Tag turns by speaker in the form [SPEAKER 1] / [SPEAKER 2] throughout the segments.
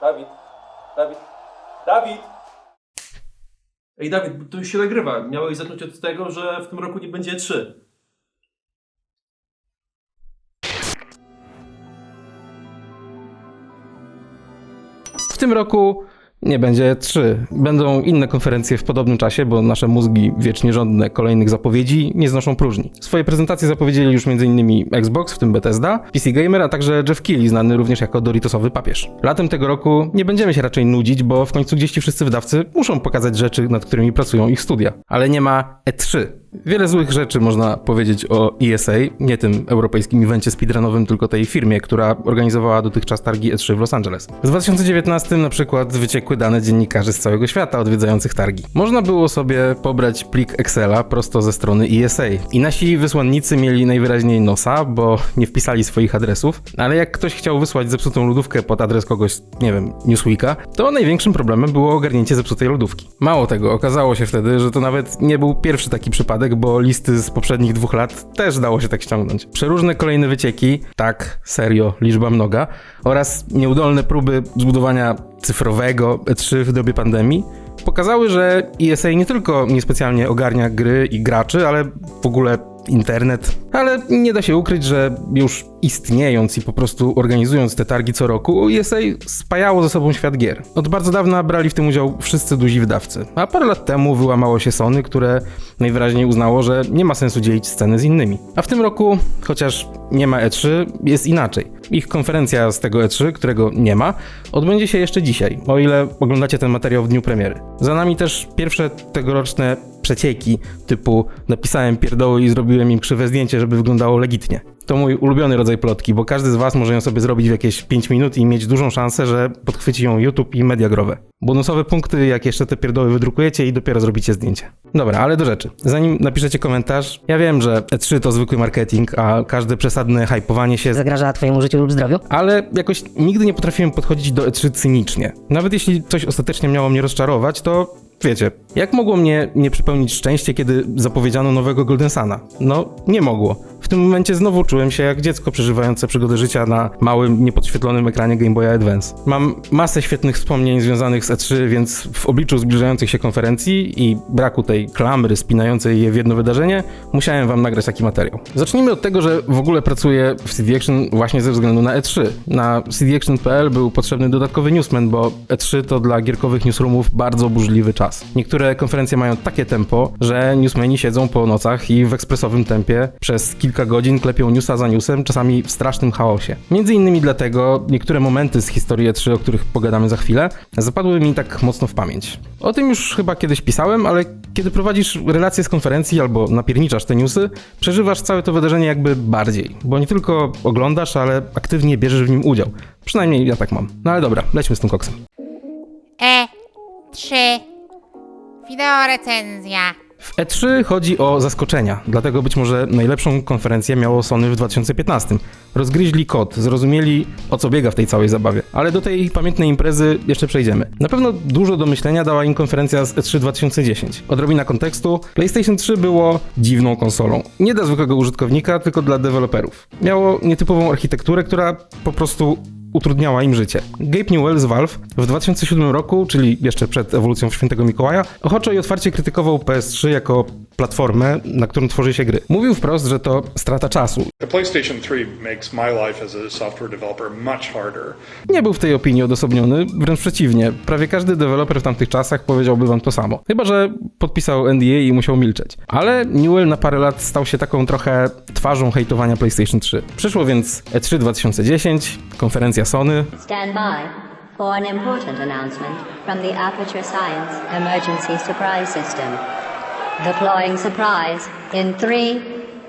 [SPEAKER 1] Dawid, Dawid, Dawid! Ej, Dawid, to już się nagrywa. Miałeś zacząć od tego, że w tym roku nie będzie 3.
[SPEAKER 2] W tym roku nie będzie trzy. Będą inne konferencje w podobnym czasie, bo nasze mózgi wiecznie żądne kolejnych zapowiedzi nie znoszą próżni. Swoje prezentacje zapowiedzieli już m.in. Xbox, w tym Bethesda, PC Gamer, a także Jeff Keighley, znany również jako Doritosowy papież. Latem tego roku nie będziemy się raczej nudzić, bo w końcu gdzieś ci wszyscy wydawcy muszą pokazać rzeczy, nad którymi pracują ich studia. Ale nie ma E3. Wiele złych rzeczy można powiedzieć o ESA, nie tym europejskim evencie speedrunowym, tylko tej firmie, która organizowała dotychczas targi E3 w Los Angeles. W 2019 na przykład dane dziennikarzy z całego świata odwiedzających targi. Można było sobie pobrać plik Excela prosto ze strony ESA i nasi wysłannicy mieli najwyraźniej nosa, bo nie wpisali swoich adresów, ale jak ktoś chciał wysłać zepsutą lodówkę pod adres kogoś, nie wiem, Newsweeka, to największym problemem było ogarnięcie zepsutej lodówki. Mało tego, okazało się wtedy, że to nawet nie był pierwszy taki przypadek, bo listy z poprzednich dwóch lat też dało się tak ściągnąć. Przeróżne kolejne wycieki, tak, serio, liczba mnoga, oraz nieudolne próby zbudowania cyfrowego E3 w dobie pandemii pokazały, że ESA nie tylko niespecjalnie ogarnia gry i graczy, ale w ogóle internet. Ale nie da się ukryć, że już istniejąc i po prostu organizując te targi co roku, ESA spajało ze sobą świat gier. Od bardzo dawna brali w tym udział wszyscy duzi wydawcy, a parę lat temu wyłamało się Sony, które najwyraźniej uznało, że nie ma sensu dzielić sceny z innymi. A w tym roku, chociaż nie ma E3, jest inaczej. Ich konferencja z tego E3, którego nie ma, odbędzie się jeszcze dzisiaj, o ile oglądacie ten materiał w dniu premiery. Za nami też pierwsze tegoroczne przecieki typu napisałem pierdoły i zrobiłem im krzywe zdjęcie, żeby wyglądało legitnie. To mój ulubiony rodzaj plotki, bo każdy z was może ją sobie zrobić w jakieś 5 minut i mieć dużą szansę, że podchwyci ją YouTube i media growe. Bonusowe punkty, jak jeszcze te pierdoły wydrukujecie i dopiero zrobicie zdjęcie. Dobra, ale do rzeczy. Zanim napiszecie komentarz, ja wiem, że E3 to zwykły marketing, a każde przesadne hypowanie się
[SPEAKER 3] zagraża twojemu życiu lub zdrowiu?
[SPEAKER 2] ale jakoś nigdy nie potrafiłem podchodzić do E3 cynicznie. Nawet jeśli coś ostatecznie miało mnie rozczarować, to wiecie, jak mogło mnie nie przypełnić szczęście, kiedy zapowiedziano nowego Golden Sana? No, nie mogło. W tym momencie znowu czułem się jak dziecko przeżywające przygodę życia na małym, niepodświetlonym ekranie Game Boya Advance. Mam masę świetnych wspomnień związanych z E3, więc w obliczu zbliżających się konferencji i braku tej klamry spinającej je w jedno wydarzenie, musiałem wam nagrać taki materiał. Zacznijmy od tego, że w ogóle pracuję w CD Action właśnie ze względu na E3. Na cdaction.pl był potrzebny dodatkowy newsman, bo E3 to dla gierkowych newsroomów bardzo burzliwy czas. Niektóre konferencje mają takie tempo, że newsmeni siedzą po nocach i w ekspresowym tempie przez kilka godzin klepią newsa za newsem, czasami w strasznym chaosie. Między innymi dlatego niektóre momenty z historii E3, o których pogadamy za chwilę, zapadły mi tak mocno w pamięć. O tym już chyba kiedyś pisałem, ale kiedy prowadzisz relacje z konferencji albo napierniczasz te newsy, przeżywasz całe to wydarzenie jakby bardziej, bo nie tylko oglądasz, ale aktywnie bierzesz w nim udział. Przynajmniej ja tak mam. No ale dobra, lećmy z tym koksem.
[SPEAKER 4] E3 Wideo recenzja.
[SPEAKER 2] W E3 chodzi o zaskoczenia, dlatego być może najlepszą konferencję miało Sony w 2015. Rozgryźli kod, zrozumieli o co biega w tej całej zabawie, ale do tej pamiętnej imprezy jeszcze przejdziemy. Na pewno dużo do myślenia dała im konferencja z E3 2010. Odrobina kontekstu, PlayStation 3 było dziwną konsolą. Nie dla zwykłego użytkownika, tylko dla deweloperów. Miało nietypową architekturę, która po prostu utrudniała im życie. Gabe Newell z Valve w 2007 roku, czyli jeszcze przed ewolucją Świętego Mikołaja, ochoczo i otwarcie krytykował PS3 jako platformę, na którą tworzy się gry. Mówił wprost, że to strata czasu.
[SPEAKER 5] The PlayStation 3 makes my life as a software developer much harder.
[SPEAKER 2] Nie był w tej opinii odosobniony, wręcz przeciwnie. Prawie każdy deweloper w tamtych czasach powiedziałby wam to samo. Chyba, że podpisał NDA i musiał milczeć. Ale Newell na parę lat stał się taką trochę twarzą hejtowania PlayStation 3. Przyszło więc E E3 2010, konferencja Sony,
[SPEAKER 6] Stand by for an important announcement from the Aperture Science Emergency Surprise System. Deploying surprise in three,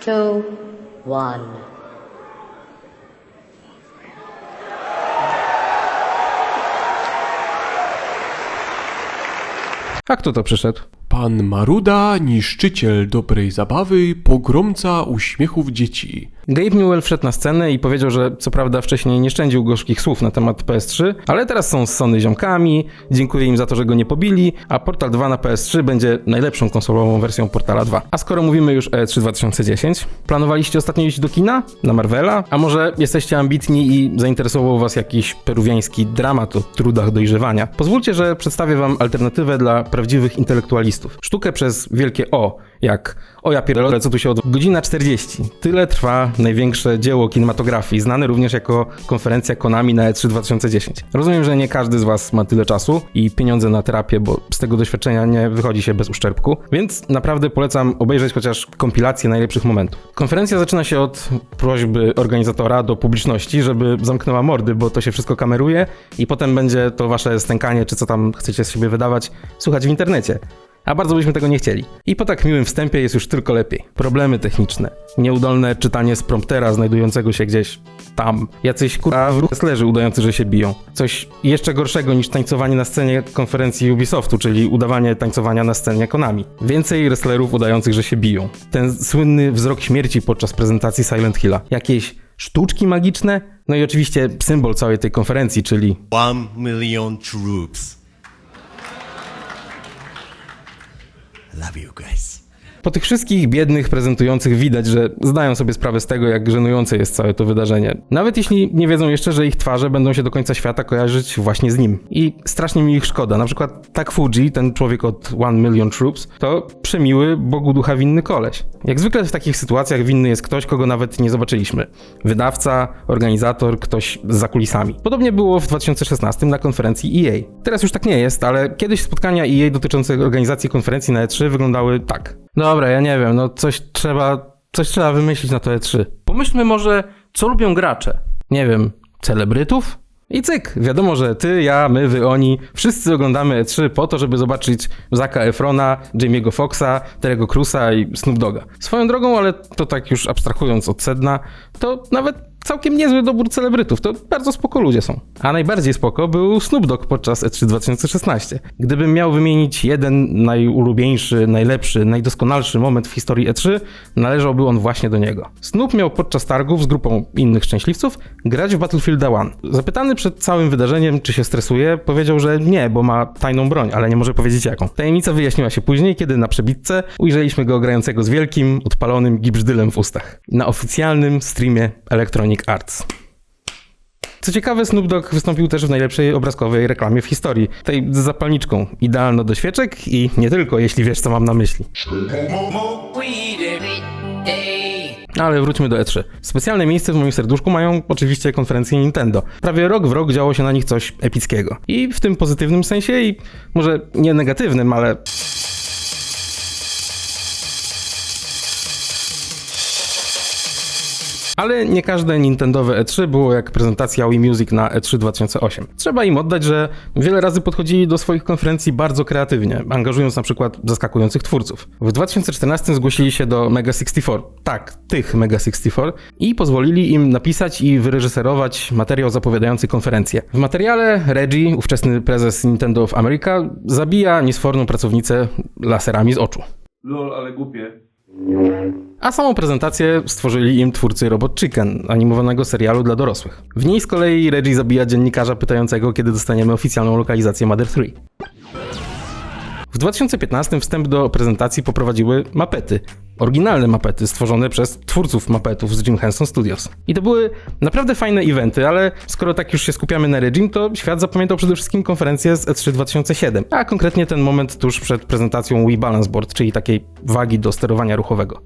[SPEAKER 6] two, one.
[SPEAKER 2] A kto to przyszedł?
[SPEAKER 3] Pan Maruda, niszczyciel dobrej zabawy, pogromca uśmiechów dzieci.
[SPEAKER 2] Gabe Newell wszedł na scenę i powiedział, że co prawda wcześniej nie szczędził gorzkich słów na temat PS3, ale teraz są z Sony ziomkami, dziękuję im za to, że go nie pobili, a Portal 2 na PS3 będzie najlepszą konsolową wersją Portala 2. A skoro mówimy już o E E3 2010, planowaliście ostatnio iść do kina? Na Marvela? A może jesteście ambitni i zainteresował was jakiś peruwiański dramat o trudach dojrzewania? Pozwólcie, że przedstawię wam alternatywę dla prawdziwych intelektualistów. Sztukę przez wielkie O, jak o ja pierdolę, co tu się od... Godzina 40. Tyle trwa największe dzieło kinematografii, znane również jako konferencja Konami na E3 2010. Rozumiem, że nie każdy z was ma tyle czasu i pieniądze na terapię, bo z tego doświadczenia nie wychodzi się bez uszczerbku, więc naprawdę polecam obejrzeć chociaż kompilację najlepszych momentów. Konferencja zaczyna się od prośby organizatora do publiczności, żeby zamknęła mordy, bo to się wszystko kameruje i potem będzie to wasze stękanie, czy co tam chcecie z siebie wydawać, słuchać w internecie. A bardzo byśmy tego nie chcieli. I po tak miłym wstępie jest już tylko lepiej. Problemy techniczne, nieudolne czytanie z promptera znajdującego się gdzieś tam, jacyś kurwa wrestlerzy udający, że się biją. Coś jeszcze gorszego niż tańcowanie na scenie konferencji Ubisoftu, czyli udawanie tańcowania na scenie Konami. Więcej wrestlerów udających, że się biją. Ten słynny wzrok śmierci podczas prezentacji Silent Hilla. Jakieś sztuczki magiczne, no i oczywiście symbol całej tej konferencji, czyli
[SPEAKER 7] One million troops. Love you guys.
[SPEAKER 2] Po tych wszystkich biednych prezentujących widać, że zdają sobie sprawę z tego, jak żenujące jest całe to wydarzenie. Nawet jeśli nie wiedzą jeszcze, że ich twarze będą się do końca świata kojarzyć właśnie z nim. I strasznie mi ich szkoda. Na przykład Tak Fuji, ten człowiek od One Million Troops, to przemiły, Bogu ducha winny koleś. Jak zwykle w takich sytuacjach winny jest ktoś, kogo nawet nie zobaczyliśmy. Wydawca, organizator, ktoś za kulisami. Podobnie było w 2016 na konferencji EA. Teraz już tak nie jest, ale kiedyś spotkania EA dotyczące organizacji konferencji na E3 wyglądały tak. Dobra, ja nie wiem, no coś trzeba, coś trzeba wymyślić na to E3. Pomyślmy może, co lubią gracze. Nie wiem, celebrytów? I cyk, wiadomo, że ty, ja, my, wy, oni, wszyscy oglądamy E3 po to, żeby zobaczyć Zaka Efrona, Jamie'ego Foxa, Terego Cruza i Snoop Doga. Swoją drogą, ale to tak już abstrahując od sedna, to nawet całkiem niezły dobór celebrytów, to bardzo spoko ludzie są. A najbardziej spoko był Snoop Dogg podczas E3 2016. Gdybym miał wymienić jeden najulubieńszy, najlepszy, najdoskonalszy moment w historii E3, należałby on właśnie do niego. Snoop miał podczas targów z grupą innych szczęśliwców grać w Battlefield 1. Zapytany przed całym wydarzeniem, czy się stresuje, powiedział, że nie, bo ma tajną broń, ale nie może powiedzieć jaką. Tajemnica wyjaśniła się później, kiedy na przebitce ujrzeliśmy go grającego z wielkim, odpalonym gibzdylem w ustach. Na oficjalnym streamie Electronic Arts. Co ciekawe, Snoop Dogg wystąpił też w najlepszej obrazkowej reklamie w historii. Tej z zapalniczką. Idealno do świeczek i nie tylko, jeśli wiesz, co mam na myśli. Ale wróćmy do E3. Specjalne miejsce w moim serduszku mają oczywiście konferencje Nintendo. Prawie rok w rok działo się na nich coś epickiego. I w tym pozytywnym sensie i może nie negatywnym, ale Ale nie każde Nintendowe E3 było jak prezentacja Wii Music na E3 2008. Trzeba im oddać, że wiele razy podchodzili do swoich konferencji bardzo kreatywnie, angażując na przykład zaskakujących twórców. W 2014 zgłosili się do Mega 64, tak, tych Mega 64, i pozwolili im napisać i wyreżyserować materiał zapowiadający konferencję. W materiale Reggie, ówczesny prezes Nintendo of America, zabija niesforną pracownicę laserami z oczu.
[SPEAKER 1] Lol, ale głupie.
[SPEAKER 2] A samą prezentację stworzyli im twórcy Robot Chicken, animowanego serialu dla dorosłych. W niej z kolei Reggie zabija dziennikarza pytającego, kiedy dostaniemy oficjalną lokalizację Mother 3. W 2015 wstęp do prezentacji poprowadziły mapety. Oryginalne mapety stworzone przez twórców mapetów z Jim Henson Studios. I to były naprawdę fajne eventy, ale skoro tak już się skupiamy na Regim, to świat zapamiętał przede wszystkim konferencję z E3 2007, a konkretnie ten moment tuż przed prezentacją Wii Balance Board, czyli takiej wagi do sterowania ruchowego.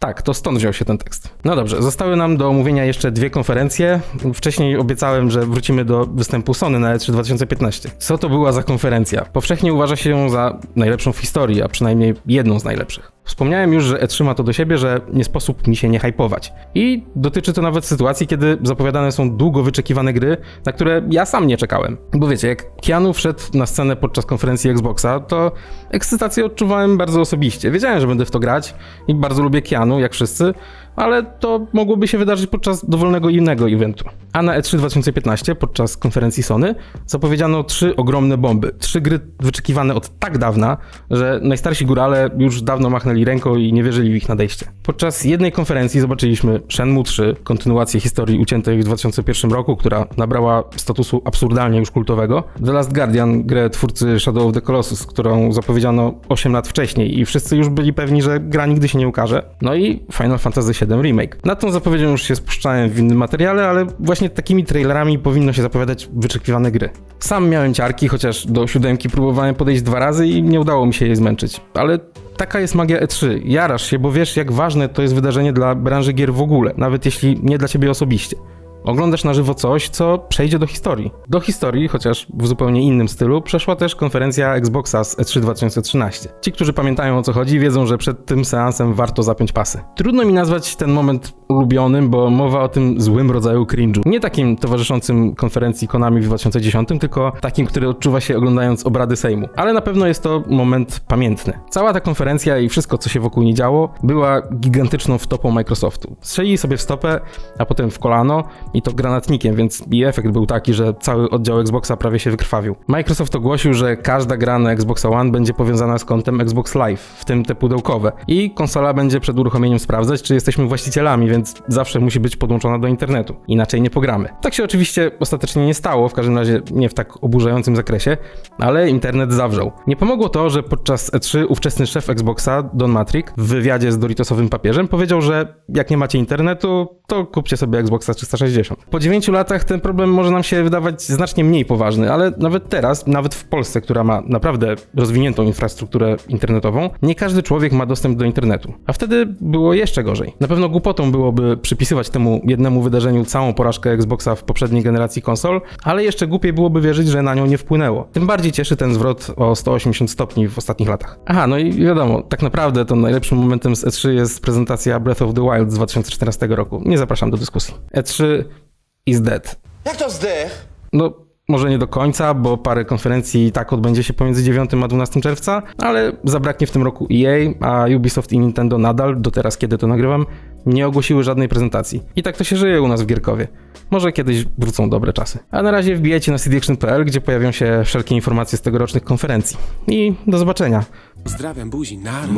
[SPEAKER 2] Tak, to stąd wziął się ten tekst. No dobrze, zostały nam do omówienia jeszcze dwie konferencje. Wcześniej obiecałem, że wrócimy do występu Sony na E3 2015. Co to była za konferencja? Powszechnie uważa się ją za najlepszą w historii, a przynajmniej jedną z najlepszych. Wspomniałem już, że E3 ma to do siebie, że nie sposób mi się nie hypować. I dotyczy to nawet sytuacji, kiedy zapowiadane są długo wyczekiwane gry, na które ja sam nie czekałem. Bo wiecie, jak Keanu wszedł na scenę podczas konferencji Xboxa, to ekscytację odczuwałem bardzo osobiście. Wiedziałem, że będę w to grać i bardzo lubię Keanu, jak wszyscy, ale to mogłoby się wydarzyć podczas dowolnego innego eventu. A na E3 2015, podczas konferencji Sony, zapowiedziano trzy ogromne bomby. Trzy gry wyczekiwane od tak dawna, że najstarsi górale już dawno machnęli ręką i nie wierzyli w ich nadejście. Podczas jednej konferencji zobaczyliśmy Shenmue 3, kontynuację historii uciętej w 2001 roku, która nabrała statusu absurdalnie już kultowego. The Last Guardian, grę twórcy Shadow of the Colossus, którą zapowiedziano 8 lat wcześniej i wszyscy już byli pewni, że gra nigdy się nie ukaże. No i Final Fantasy VII Remake. Nad tą zapowiedzią już się spuszczałem w innym materiale, ale właśnie takimi trailerami powinno się zapowiadać wyczekiwane gry. Sam miałem ciarki, chociaż do siódemki próbowałem podejść dwa razy i nie udało mi się jej zmęczyć. Ale taka jest magia E3. Jarasz się, bo wiesz jak ważne to jest wydarzenie dla branży gier w ogóle, nawet jeśli nie dla ciebie osobiście. Oglądasz na żywo coś, co przejdzie do historii. Do historii, chociaż w zupełnie innym stylu, przeszła też konferencja Xboxa z E E3 2013. Ci, którzy pamiętają o co chodzi, wiedzą, że przed tym seansem warto zapiąć pasy. Trudno mi nazwać ten moment ulubionym, bo mowa o tym złym rodzaju cringe'u. Nie takim towarzyszącym konferencji Konami w 2010, tylko takim, który odczuwa się oglądając obrady Sejmu. Ale na pewno jest to moment pamiętny. Cała ta konferencja i wszystko, co się wokół niej działo, była gigantyczną wtopą Microsoftu. Strzelili sobie w stopę, a potem w kolano i to granatnikiem, więc i efekt był taki, że cały oddział Xboxa prawie się wykrwawił. Microsoft ogłosił, że każda gra na Xboxa One będzie powiązana z kontem Xbox Live, w tym te pudełkowe. I konsola będzie przed uruchomieniem sprawdzać, czy jesteśmy właścicielami, więc zawsze musi być podłączona do internetu. Inaczej nie pogramy. Tak się oczywiście ostatecznie nie stało, w każdym razie nie w tak oburzającym zakresie, ale internet zawrzał. Nie pomogło to, że podczas E3 ówczesny szef Xboxa, Don Matrick, w wywiadzie z Doritosowym papieżem powiedział, że jak nie macie internetu, to kupcie sobie Xboxa 360. Po 9 latach ten problem może nam się wydawać znacznie mniej poważny, ale nawet teraz, nawet w Polsce, która ma naprawdę rozwiniętą infrastrukturę internetową, nie każdy człowiek ma dostęp do internetu. A wtedy było jeszcze gorzej. Na pewno głupotą byłoby przypisywać temu jednemu wydarzeniu całą porażkę Xboxa w poprzedniej generacji konsol, ale jeszcze głupiej byłoby wierzyć, że na nią nie wpłynęło. Tym bardziej cieszy ten zwrot o 180 stopni w ostatnich latach. Aha, no i wiadomo, tak naprawdę to najlepszym momentem z E3 jest prezentacja Breath of the Wild z 2014 roku. Nie zapraszam do dyskusji. E3 is dead.
[SPEAKER 8] Jak to zdech?
[SPEAKER 2] No, może nie do końca, bo parę konferencji i tak odbędzie się pomiędzy 9 a 12 czerwca, ale zabraknie w tym roku EA, a Ubisoft i Nintendo nadal, do teraz kiedy to nagrywam, nie ogłosiły żadnej prezentacji. I tak to się żyje u nas w Gierkowie. Może kiedyś wrócą dobre czasy. A na razie wbijajcie na cdaction.pl, gdzie pojawią się wszelkie informacje z tegorocznych konferencji. I do zobaczenia.
[SPEAKER 9] Pozdrawiam buzi, nar.